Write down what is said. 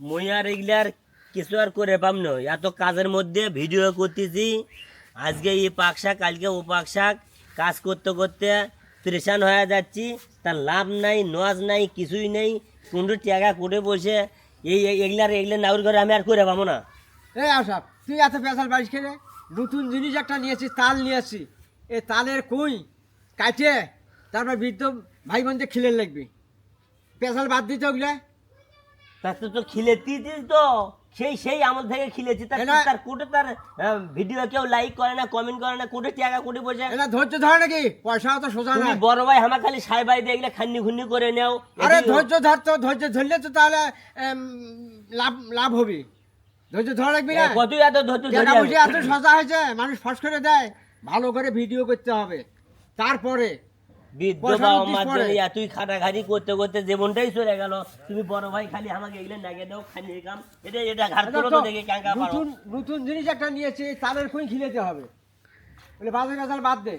মুই আর এগুলার কিছু আর করে পাম না। এত কাজের মধ্যে ভিডিও করতেছি। আজকে এই পাক শাক, কালকে ও পাক শাক। কাজ করতে করতে পরেশান হয়ে যাচ্ছি। তার লাভ নাই, নজ নাই, কিছুই নেই। কোনটো টাকা করে বসে। এই এগুলার এগুলা নাউর ঘরে আমি আর করে পাবো না। এই আসাব তুই এত পেশাল বাড়িস খেলে নতুন জিনিস একটা নিয়েছিস তাল নিয়েছি এই তালের কুই? কাটে তারপর বৃদ্ধ ভাই বোনদের খিলে লাগবে। পেশাল বাদ দিতে ওগুলা। তা তো তো খিলেতি দিস তো। সেই সেই আমল থেকে খিলেছি। তার তার কোটে তার ভিডিও কেউ লাইক করে না কমেন্ট করে না কোটে টাকা কোটে বসে। এটা ধৈর্য ধরে নাকি? পয়সাও তো সোজা না বড় ভাই আমার খালি সাই বাই দিয়ে এগুলা খান্নি খুন্নি করে নেও। আরে ধৈর্য ধরতো ধৈর্য ধরলে তো তাহলে লাভ লাভ হবে। ধৈর্য ধরে রাখবি না। কতই এত ধৈর্য ধরে বুঝে এত সজা হয়েছে মানুষ ফস করে দেয়। ভালো করে ভিডিও করতে হবে। তারপরে বৃদ্ধ পয়সা বাবা মার জন্য এতই খাটাখাটি করতে করতে জীবনটাই চলে গেল। তুমি বড় ভাই খালি আমাকে এগুলো নাগে দাও খালি কাম। এটা এটা ঘাট এটা তো তো দেখে ক্যাঙ্কা পারো। নতুন নতুন জিনিস একটা নিয়েছে তাদের খুঁই খিলেতে হবে। বলে বাজার গাজাল বাদ দে।